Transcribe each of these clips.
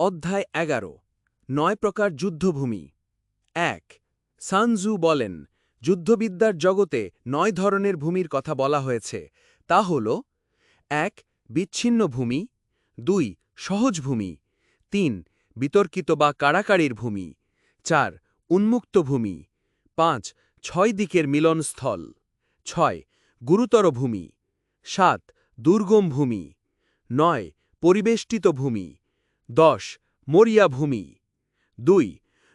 অধ্যায় এগারো। নয় প্রকার যুদ্ধভূমি। এক, সানজু বলেন, যুদ্ধবিদ্যার জগতে নয় ধরনের ভূমির কথা বলা হয়েছে। তা হল, এক, বিচ্ছিন্ন ভূমি, দুই, সহজ ভূমি, তিন, বিতর্কিত বা কাড়াকাড়ির ভূমি, চার, উন্মুক্ত ভূমি, পাঁচ, ছয় দিকের মিলনস্থল, ছয়, গুরুতর ভূমি, সাত, দুর্গম ভূমি, নয়, পরিবেষ্টিত ভূমি। দশ মরিয়া ভূমি দুই,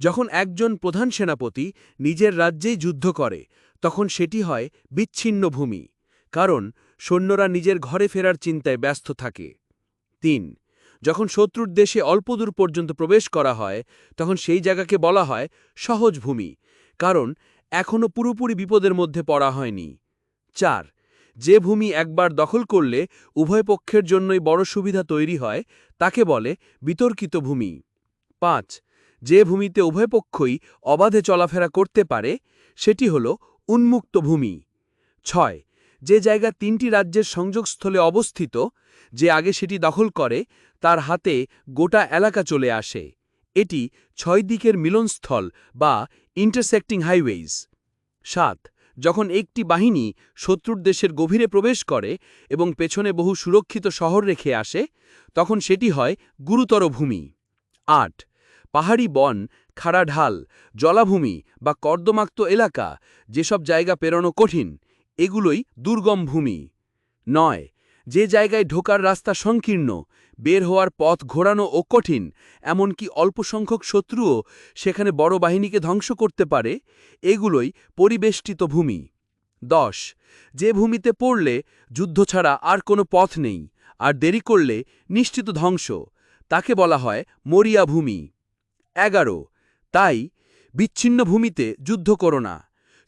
যখন একজন প্রধান সেনাপতি নিজের রাজ্যেই যুদ্ধ করে, তখন সেটি হয় বিচ্ছিন্ন ভূমি, কারণ সৈন্যরা নিজের ঘরে ফেরার চিন্তায় ব্যস্ত থাকে। তিন, যখন শত্রুর দেশে অল্প দূর পর্যন্ত প্রবেশ করা হয়, তখন সেই জায়গাকে বলা হয় সহজ ভূমি, কারণ এখনও পুরোপুরি বিপদের মধ্যে পড়া হয়নি। চার যে ভূমি একবার দখল করলে উভয় পক্ষের জন্যই বড় সুবিধা তৈরি হয়, তাকে বলে বিতর্কিত ভূমি। পাঁচ, যে ভূমিতে উভয় পক্ষই অবাধে চলাফেরা করতে পারে, সেটি হল উন্মুক্ত ভূমি। ছয়, যে জায়গা তিনটি রাজ্যের সংযোগস্থলে অবস্থিত, যে আগে সেটি দখল করে, তার হাতে গোটা এলাকা চলে আসে। এটি ছয় দিকের মিলনস্থল বা ইন্টারসেক্টিং হাইওয়েজ সাত যখন একটি বাহিনী শত্রুর দেশের গভীরে প্রবেশ করে এবং পেছনে বহু সুরক্ষিত শহর রেখে আসে, তখন সেটি হয় গুরুতর ভূমি। আট, পাহাড়ি বন, খাড়া ঢাল, জলাভূমি বা কর্দমাক্ত এলাকা, যেসব জায়গা পেরোনো কঠিন, এগুলোই দুর্গম ভূমি। নয়, যে জায়গায় ঢোকার রাস্তা সংকীর্ণ বের হওয়ার পথ ঘোরানো ও কঠিন, এমনকি অল্প সংখ্যক শত্রুও সেখানে বড় বাহিনীকে ধ্বংস করতে পারে, এগুলোই পরিবেষ্টিত ভূমি। দশ, যে ভূমিতে পড়লে যুদ্ধ ছাড়া আর কোনো পথ নেই, আর দেরি করলে নিশ্চিত ধ্বংস, তাকে বলা হয় মরিয়া ভূমি। এগারো, তাই বিচ্ছিন্ন ভূমিতে যুদ্ধ করো না,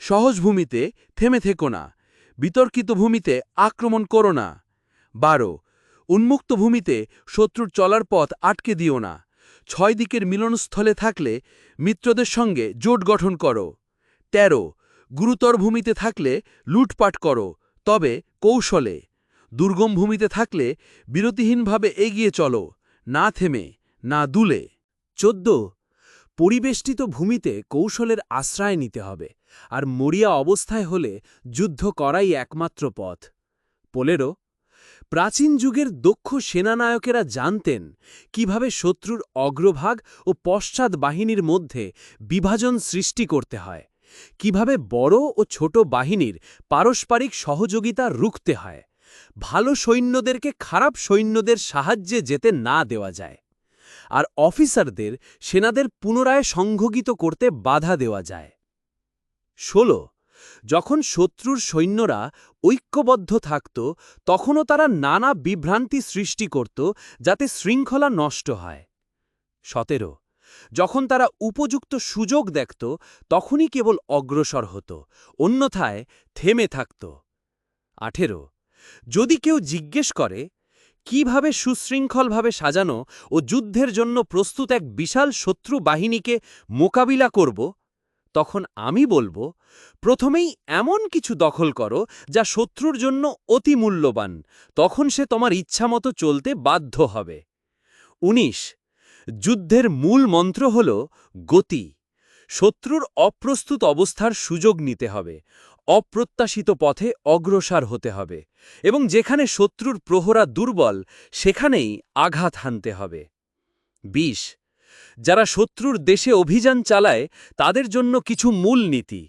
সহজ ভূমিতে থেমে থেকো না, বিতর্কিত ভূমিতে আক্রমণ করো না। বারো উন্মুক্ত ভূমিতে শত্রুর চলার পথ আটকে দিও না। ছয় দিকের মিলনস্থলে থাকলে মিত্রদের সঙ্গে জোট গঠন করো। ১৩ গুরুতর ভূমিতে থাকলে লুটপাট করো, তবে কৌশলে। দুর্গম ভূমিতে থাকলে বিরতিহীনভাবে এগিয়ে চলো, না থেমে, না দুলে। চোদ্দ, পরিবেষ্টিত ভূমিতে কৌশলের আশ্রয় নিতে হবে, আর মরিয়া অবস্থায় হলে যুদ্ধ করাই একমাত্র পথ। পনেরো প্রাচীন যুগের দক্ষ সেনানায়কেরা জানতেন কীভাবে শত্রুর অগ্রভাগ ও পশ্চাৎ বাহিনীর মধ্যে বিভাজন সৃষ্টি করতে হয়, কীভাবে বড় ও ছোট বাহিনীর পারস্পরিক সহযোগিতা রুখতে হয়, ভালো সৈন্যদেরকে খারাপ সৈন্যদের সাহায্যে যেতে না দেওয়া যায়, আর অফিসারদের সেনাদের পুনরায় সংঘগিত করতে বাধা দেওয়া যায়। ১৬ যখন শত্রুর সৈন্যরা ঐক্যবদ্ধ থাকত, তখনও তারা নানা বিভ্রান্তি সৃষ্টি করত যাতে শৃঙ্খলা নষ্ট হয়। সতেরো, যখন তারা উপযুক্ত সুযোগ দেখত, তখনই কেবল অগ্রসর হতো, অন্যথায় থেমে থাকত। আঠেরো, যদি কেউ জিজ্ঞেস করে, কীভাবে সুশৃঙ্খলভাবে সাজানো ও যুদ্ধের জন্য প্রস্তুত এক বিশাল শত্রু বাহিনীকে মোকাবিলা করব? তখন আমি বলব, প্রথমেই এমন কিছু দখল করো যা শত্রুর জন্য অতি মূল্যবান। তখন সে তোমার ইচ্ছামতো চলতে বাধ্য হবে। ১৯ যুদ্ধের মূল মন্ত্র হল গতি। শত্রুর অপ্রস্তুত অবস্থার সুযোগ নিতে হবে। অপ্রত্যাশিত পথে অগ্রসর হতে হবে এবং যেখানে শত্রুর প্রহরা দুর্বল, সেখানেই আঘাত হানতে হবে। ২০ যারা শত্রুর দেশে অভিযান চালায়, তাদের জন্য কিছু মূল নীতি।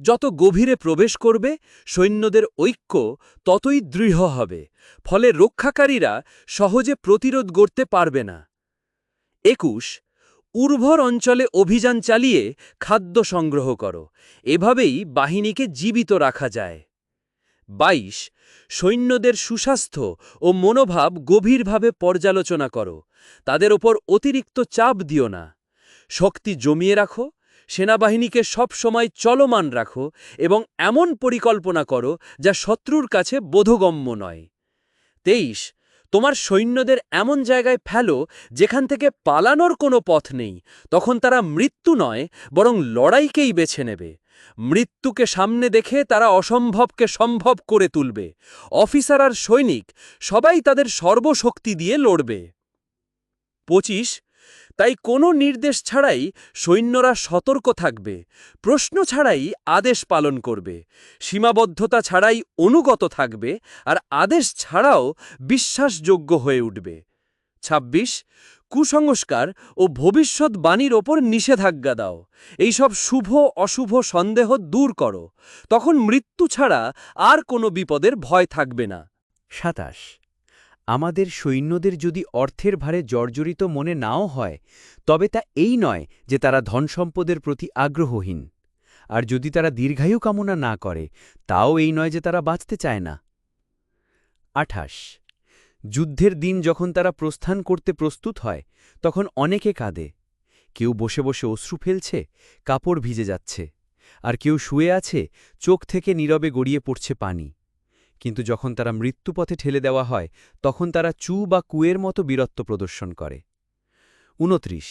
যত গভীরে প্রবেশ করবে, সৈন্যদের ঐক্য ততই দৃঢ় হবে, ফলে রক্ষাকারীরা সহজে প্রতিরোধ করতে পারবে না। একুশ উর্বর অঞ্চলে অভিযান চালিয়ে খাদ্য সংগ্রহ করো। এভাবেই বাহিনীকে জীবিত রাখা যায়। ২২ সৈন্যদের সুস্বাস্থ্য ও মনোভাব গভীরভাবে পর্যালোচনা করো। তাদের ওপর অতিরিক্ত চাপ দিও না। শক্তি জমিয়ে রাখো, সেনাবাহিনীকে সব সময় চলমান রাখো এবং এমন পরিকল্পনা করো যা শত্রুর কাছে বোধগম্য নয়। তেইশ, তোমার সৈন্যদের এমন জায়গায় ফেলো যেখান থেকে পালানোর কোনো পথ নেই। তখন তারা মৃত্যু নয়, বরং লড়াইকেই বেছে নেবে। মৃত্যুকে সামনে দেখে তারা অসম্ভবকে সম্ভব করে তুলবে। অফিসার আর সৈনিক, সবাই তাদের সর্বশক্তি দিয়ে লড়বে। পঁচিশ, তাই কোনো নির্দেশ ছাড়াই সৈন্যরা সতর্ক থাকবে। প্রশ্ন ছাড়াই আদেশ পালন করবে। সীমাবদ্ধতা ছাড়াই অনুগত থাকবে আর আদেশ ছাড়াও বিশ্বাসযোগ্য হয়ে উঠবে। ২৬ কুসংস্কার ও ভবিষ্যৎ বাণীর ওপর নিষেধাজ্ঞা দাও। এইসব শুভ, অশুভ সন্দেহ দূর করো। তখন মৃত্যু ছাড়া আর কোনো বিপদের ভয় থাকবে না। সাতাশ। আমাদের সৈন্যদের যদি অর্থের ভারে জর্জরিত মনে নাও হয়, তবে তা এই নয় যে তারা ধনসম্পদের প্রতি আগ্রহহীন। আর যদি তারা দীর্ঘায়ু কামনা না করে, তাও এই নয় যে তারা বাঁচতে চায় না। আঠাশ। যুদ্ধের দিন যখন তারা প্রস্থান করতে প্রস্তুত হয়, তখন অনেকে কাঁদে। কেউ বসে বসে অশ্রু ফেলছে, কাপড় ভিজে যাচ্ছে, আর কেউ শুয়ে আছে, চোখ থেকে নীরবে গড়িয়ে পড়ছে পানি। কিন্তু যখন তারা মৃত্যুপথে ঠেলে দেওয়া হয়, তখন তারা চু বা কুয়ের মতো বীরত্ব প্রদর্শন করে। উনত্রিশ।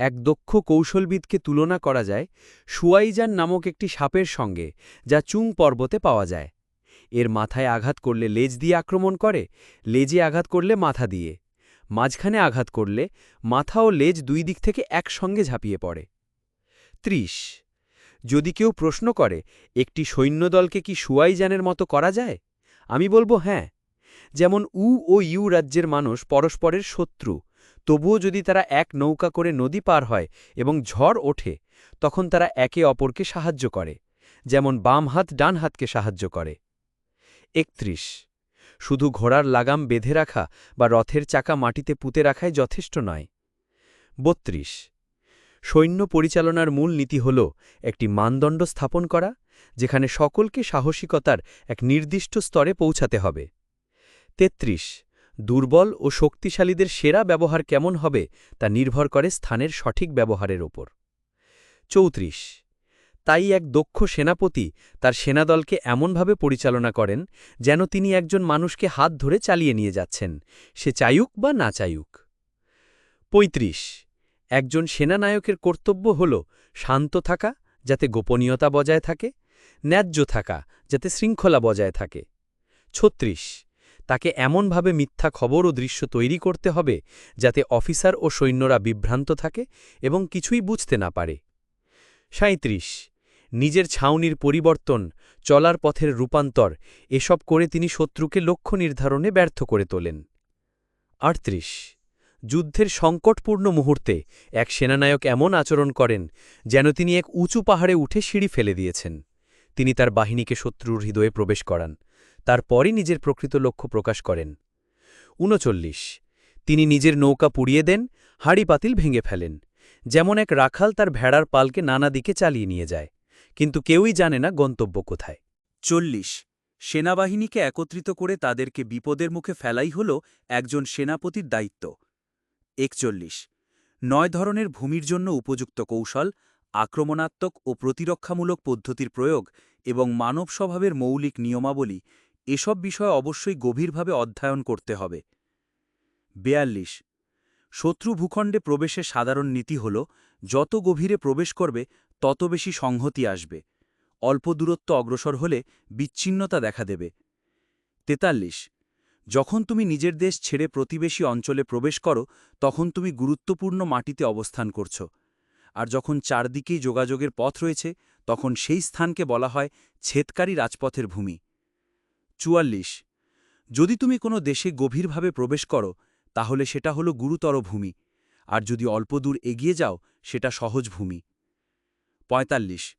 এক দক্ষ কৌশলবিদকে তুলনা করা যায় সুয়াইজান নামক একটি সাপের সঙ্গে, যা চুং পর্বতে পাওয়া যায়। এর মাথায় আঘাত করলে লেজ দিয়ে আক্রমণ করে, লেজে আঘাত করলে মাথা দিয়ে। মাঝখানে আঘাত করলে মাথা ও লেজ দুই দিক থেকে একসঙ্গে ঝাঁপিয়ে পড়ে। ত্রিশ। যদি কেউ প্রশ্ন করে, একটি সৈন্যদলকে কি সুয়াইজানের মতো করা যায়? আমি বলব হ্যাঁ। যেমন উ ও ইউ রাজ্যের মানুষ পরস্পরের শত্রু, তবুও যদি তারা এক নৌকা করে নদী পার হয় এবং ঝড় ওঠে, তখন তারা একে অপরকে সাহায্য করে। যেমন বাম হাত ডান হাতকে সাহায্য করে। একত্রিশ। শুধু ঘোড়ার লাগাম বেঁধে রাখা বা রথের চাকা মাটিতে পুঁতে রাখাই যথেষ্ট নয়। বত্রিশ। সৈন্য পরিচালনার মূল নীতি হল একটি মানদণ্ড স্থাপন করা, যেখানে সকলকে সাহসিকতার এক নির্দিষ্ট স্তরে পৌঁছাতে হবে। ৩৩ দুর্বল ও শক্তিশালীদের সেরা ব্যবহার কেমন হবে তা নির্ভর করে স্থানের সঠিক ব্যবহারের ওপর। চৌত্রিশ। তাই এক দক্ষ সেনাপতি তার সেনাদলকে এমনভাবে পরিচালনা করেন যেন তিনি একজন মানুষকে হাত ধরে চালিয়ে নিয়ে যাচ্ছেন, সে চায়ুক বা না চায়ুক। ৩৫ একজন সেনানায়কের কর্তব্য হল শান্ত থাকা, যাতে গোপনীয়তা বজায় থাকে, ন্যায্য থাকা, যাতে শৃঙ্খলা বজায় থাকে। ছত্রিশ, তাকে এমনভাবে মিথ্যা খবর ও দৃশ্য তৈরি করতে হবে, যাতে অফিসার ও সৈন্যরা বিভ্রান্ত থাকে এবং কিছুই বুঝতে না পারে। সাঁত্রিশ নিজের ছাউনির পরিবর্তন, চলার পথের রূপান্তর, এসব করে তিনি শত্রুকে লক্ষ্য নির্ধারণে ব্যর্থ করে তোলেন। আটত্রিশ, যুদ্ধের সংকটপূর্ণ মুহূর্তে এক সেনানায়ক এমন আচরণ করেন যেন তিনি এক উঁচু পাহাড়ে উঠে সিঁড়ি ফেলে দিয়েছেন। তিনি তার বাহিনীকে শত্রুর হৃদয়ে প্রবেশ করান, তারপরই নিজের প্রকৃত লক্ষ্য প্রকাশ করেন। উনচল্লিশ, তিনি নিজের নৌকা পুড়িয়ে দেন, হাড়ি পাতিল ভেঙে ফেলেন, যেমন এক রাখাল তার ভেড়ার পালকে নানা দিকে চালিয়ে নিয়ে যায়। কিন্তু কেউই জানে না গন্তব্য কোথায়। চল্লিশ। সেনাবাহিনীকে একত্রিত করে তাদেরকে বিপদের মুখে ফেলাই হল একজন সেনাপতির দায়িত্ব। একচল্লিশ। নয় ধরনের ভূমির জন্য উপযুক্ত কৌশল, আক্রমণাত্মক ও প্রতিরক্ষামূলক পদ্ধতির প্রয়োগ এবং মানব স্বভাবের মৌলিক নিয়মাবলী এসব বিষয় অবশ্যই গভীরভাবে অধ্যয়ন করতে হবে। বেয়াল্লিশ। শত্রু ভূখণ্ডে প্রবেশের সাধারণ নীতি হল, যত গভীরে প্রবেশ করবে তত বেশি সংহতি আসবে। অল্প দূরত্ব অগ্রসর হলে বিচ্ছিন্নতা দেখা দেবে। তেতাল্লিশ। যখন তুমি নিজের দেশ ছেড়ে প্রতিবেশী অঞ্চলে প্রবেশ করো, তখন তুমি গুরুত্বপূর্ণ মাটিতে অবস্থান করছ। আর যখন চারদিকেই যোগাযোগের পথ রয়েছে, তখন সেই স্থানকে বলা হয় ছেদকারী রাজপথের ভূমি। চুয়াল্লিশ। যদি তুমি কোনো দেশে গভীরভাবে প্রবেশ করো, তাহলে সেটা হলো গুরুতর ভূমি। আর যদি অল্প দূর এগিয়ে যাও, সেটা সহজ ভূমি। পঁয়তাল্লিশ।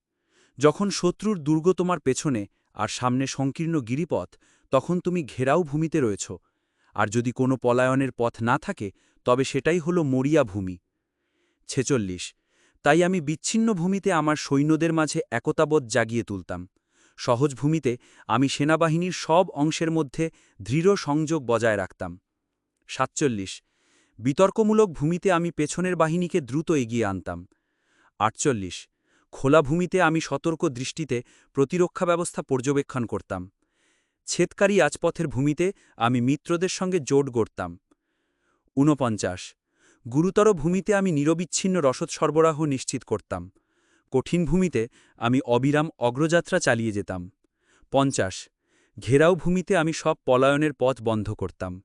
যখন শত্রুর দুর্গ তোমার পেছনে আর সামনে সংকীর্ণ গিরিপথ, তখন তুমি ঘেরাও ভূমিতে রয়েছ। আর যদি কোনো পলায়নের পথ না থাকে, তবে সেটাই হলো মরিয়া ভূমি। ছেচল্লিশ। তাই আমি বিচ্ছিন্ন ভূমিতে আমার সৈন্যদের মাঝে একতাবোধ জাগিয়ে তুলতাম। সহজ ভূমিতে আমি সেনাবাহিনীর সব অংশের মধ্যে দৃঢ় সংযোগ বজায় রাখতাম। সাতচল্লিশ। বিতর্কমূলক ভূমিতে আমি পেছনের বাহিনীকে দ্রুত এগিয়ে আনতাম। আটচল্লিশ। খোলা ভূমিতে আমি সতর্ক দৃষ্টিতে প্রতিরক্ষা ব্যবস্থা পর্যবেক্ষণ করতাম। ছেদকারী আজপথের ভূমিতে আমি মিত্রদের সঙ্গে জোট গড়তাম। ঊনপঞ্চাশ। গুরুতর ভূমিতে আমি নিরবিচ্ছিন্ন রসদ সরবরাহ নিশ্চিত করতাম। কঠিন ভূমিতে আমি অবিরাম অগ্রযাত্রা চালিয়ে যেতাম। পঞ্চাশ। ঘেরাও ভূমিতে আমি সব পলায়নের পথ বন্ধ করতাম।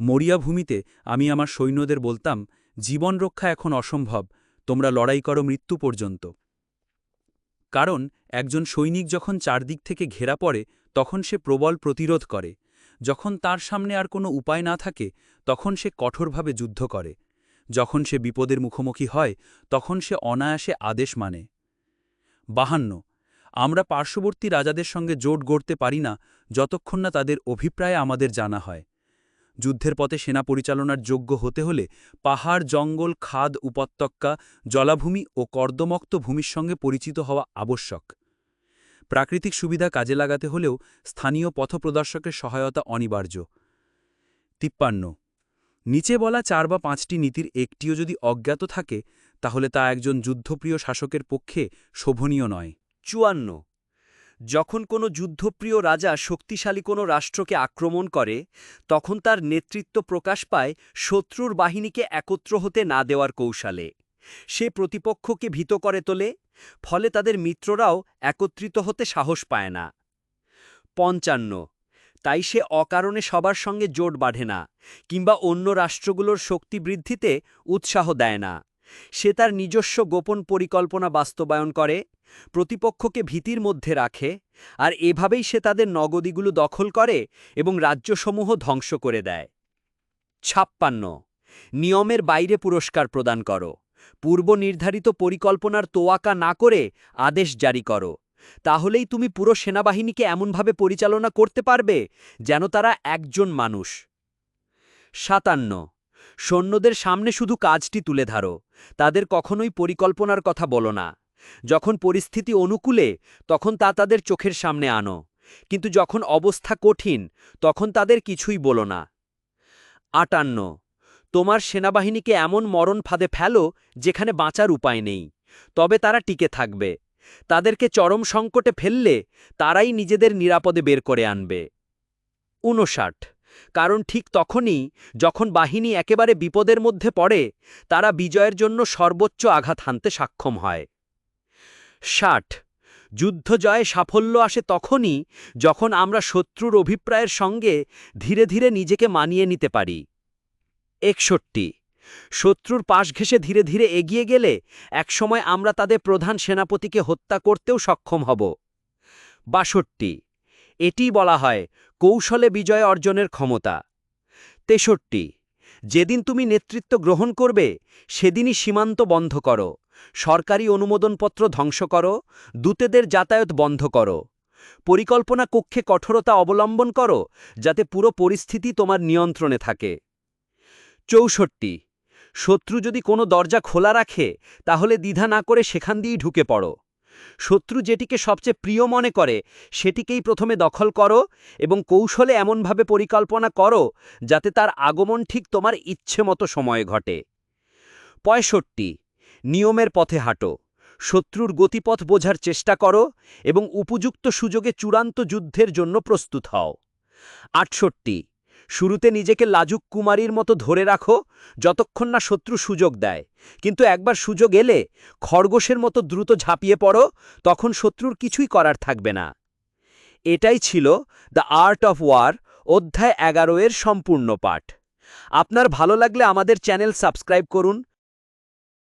মরিয়া ভূমিতে আমি আমার সৈন্যদের বলতাম, জীবন রক্ষা এখন অসম্ভব, তোমরা লড়াই করো মৃত্যু পর্যন্ত। কারণ একজন সৈনিক যখন চারদিক থেকে ঘেরা পড়ে, তখন সে প্রবল প্রতিরোধ করে। যখন তার সামনে আর কোনো উপায় না থাকে, তখন সে কঠোরভাবে যুদ্ধ করে। যখন সে বিপদের মুখোমুখি হয়, তখন সে অনায়াসে আদেশ মানে। বাহান্ন, আমরা পার্শ্ববর্তী রাজাদের সঙ্গে জোট গড়তে পারি না, যতক্ষণ না তাদের অভিপ্রায় আমাদের জানা হয়। যুদ্ধের পথে সেনা পরিচালনার যোগ্য হতে হলে পাহাড়, জঙ্গল, খাদ, উপত্যকা, জলাভূমি ও কর্দমক্ত ভূমির সঙ্গে পরিচিত হওয়া আবশ্যক। প্রাকৃতিক সুবিধা কাজে লাগাতে হলেও স্থানীয় পথপ্রদর্শকের সহায়তা অনিবার্য। তিপ্পান্ন। নিচে বলা চার বা পাঁচটি নীতির একটিও যদি অজ্ঞাত থাকে, তাহলে তা একজন যুদ্ধপ্রিয় শাসকের পক্ষে শোভনীয় নয়। চুয়ান্ন। যখন কোনো যুদ্ধপ্রিয় রাজা শক্তিশালী কোনো রাষ্ট্রকে আক্রমণ করে, তখন তার নেতৃত্ব প্রকাশ পায় শত্রুর বাহিনীকে একত্র হতে না দেওয়ার কৌশলে। সে প্রতিপক্ষকে ভীত করে তোলে, ফলে তাদের মিত্ররাও একত্রিত হতে সাহস পায় না। পঞ্চান্ন। তাই সে অকারণে সবার সঙ্গে জোট বাঁধে না, কিংবা অন্য রাষ্ট্রগুলোর শক্তি বৃদ্ধিতে উৎসাহ দেয় না। সে তার নিজস্ব গোপন পরিকল্পনা বাস্তবায়ন করে, প্রতিপক্ষকে ভীতির মধ্যে রাখে, আর এভাবেই সে তাদের নগদীগুলো দখল করে এবং রাজ্যসমূহ ধ্বংস করে দেয়। ছাপ্পান্ন। নিয়মের বাইরে পুরস্কার প্রদান করো। পূর্ব নির্ধারিত পরিকল্পনার তোয়াকা না করে আদেশ জারি করো। তাহলেই তুমি পুরো সেনাবাহিনীকে এমনভাবে পরিচালনা করতে পারবে যেন তারা একজন মানুষ। সাতান্ন। সৈন্যদের সামনে শুধু কাজটি তুলে ধারো, তাদের কখনোই পরিকল্পনার কথা বলো না। যখন পরিস্থিতি অনুকূলে, তখন তা তাদের চোখের সামনে আনো, কিন্তু যখন অবস্থা কঠিন, তখন তাদের কিছুই বলো না। আটান্ন, তোমার সেনাবাহিনীকে এমন মরণ ফাঁদে ফেলো, যেখানে বাঁচার উপায় নেই, তবে তারা টিকে থাকবে। তাদেরকে চরম সংকটে ফেললে, তারাই নিজেদের নিরাপদে বের করে আনবে। ঊনষাট কারণ ঠিক তখনই, যখন বাহিনী একেবারে বিপদের মধ্যে পড়ে, তারা বিজয়ের জন্য সর্বোচ্চ আঘাত হানতে সক্ষম হয়। ষাট যুদ্ধ জয়ে সাফল্য আসে তখনই, যখন আমরা শত্রুর অভিপ্রায়ের সঙ্গে ধীরে ধীরে নিজেকে মানিয়ে নিতে পারি। একষট্টি শত্রুর পাশ ঘেঁষে ধীরে ধীরে এগিয়ে গেলে, একসময় আমরা তাদের প্রধান সেনাপতিকে হত্যা করতেও সক্ষম হব। বাষট্টি এটিই বলা হয় কৌশলে বিজয় অর্জনের ক্ষমতা। তেষট্টি, যেদিন তুমি নেতৃত্ব গ্রহণ করবে, সেদিনই সীমান্ত বন্ধ করো, সরকারি অনুমোদনপত্র ধ্বংস করো, দূতেদের যাতায়াত বন্ধ করো, পরিকল্পনা কক্ষে কঠোরতা অবলম্বন করো, যাতে পুরো পরিস্থিতি তোমার নিয়ন্ত্রণে থাকে। চৌষট্টি, শত্রু যদি কোনো দরজা খোলা রাখে, তাহলে দ্বিধা না করে সেখান দিয়েই ঢুকে পড়ো। শত্রু যেটিকে সবচেয়ে প্রিয় মনে করে, সেটিকেই প্রথমে দখল করো এবং কৌশলে এমনভাবে পরিকল্পনা করো যাতে তার আগমন ঠিক তোমার ইচ্ছে মতো সময়ে ঘটে। পঁয়ষট্টি, নিয়মের পথে হাঁটো। শত্রুর গতিপথ বোঝার চেষ্টা করো এবং উপযুক্ত সুযোগে চূড়ান্ত যুদ্ধের জন্য প্রস্তুত হও। আটষট্টি শুরুতে নিজেকে লাজুক কুমারীর মতো ধরে রাখো, যতক্ষণ না শত্রু সুযোগ দেয়। কিন্তু একবার সুযোগ এলে, খরগোশের মতো দ্রুত ঝাঁপিয়ে পড়ো, তখন শত্রুর কিছুই করার থাকবে না। এটাই ছিল দ্য আর্ট অফ ওয়ার, অধ্যায় এগারো এর সম্পূর্ণ পাঠ। আপনার ভালো লাগলে আমাদের চ্যানেল সাবস্ক্রাইব করুন